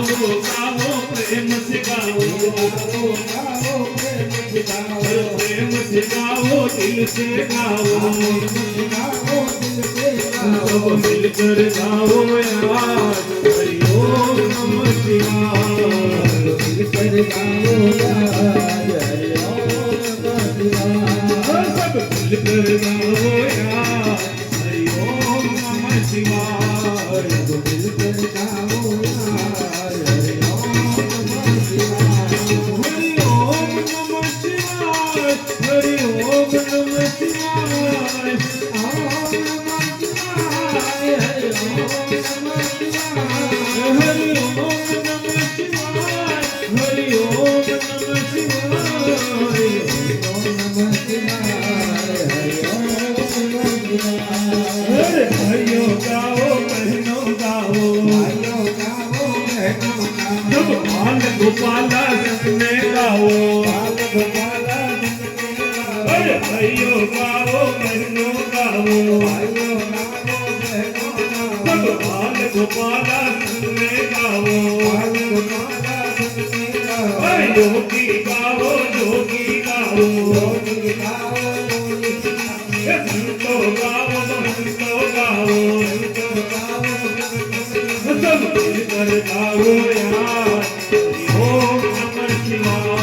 गाओ गाओ प्रेम से गाओ गाओ गाओ प्रेम से गाओ प्रेम से गाओ दिल से गाओ गाओ दिल से गाओ मिलकर गाओ आवाज़ हरिओम नमः शिवाय मिलकर गाओ आवाज़ हरिओम नमः शिवाय सब मिलकर गाओ आवाज़ हरिओम नमः शिवाय मिलकर गाओ आवाज़ ગોપાલા જગને ગાઓ ગોપાલા જગને ભાઈઓ ગાઓ બહેનો ગાઓ ભગવાન ગોપાલા જગને ગાઓ યોગી ગાઓ યોગી ગાઓ કરતા હોય હો નમઃ શિવાય.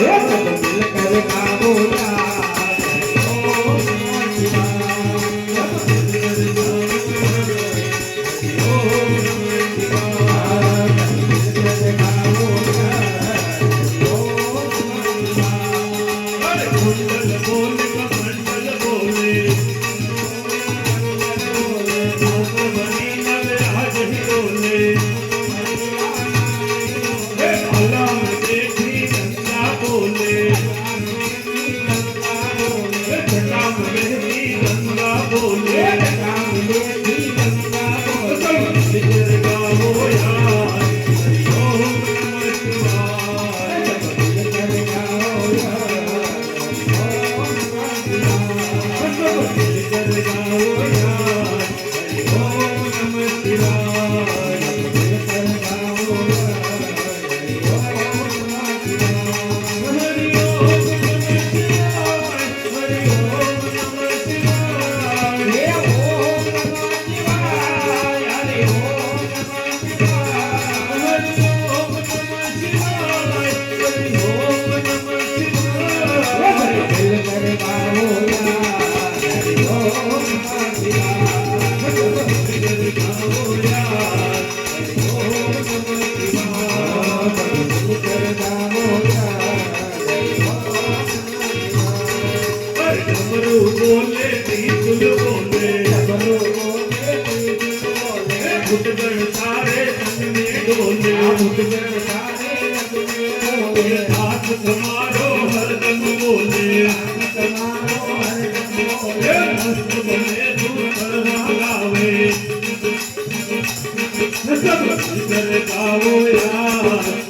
એક દિલ કર કાબો મુદગણ તારે તમને ડોલે મુદગણ તારે તમને ડોલે હાથ તમારો હરદમ બોલે તમારો હરદમ બોલે મસ્ત બને તું કરવા લાવે નસબ કરે ગાવો યાર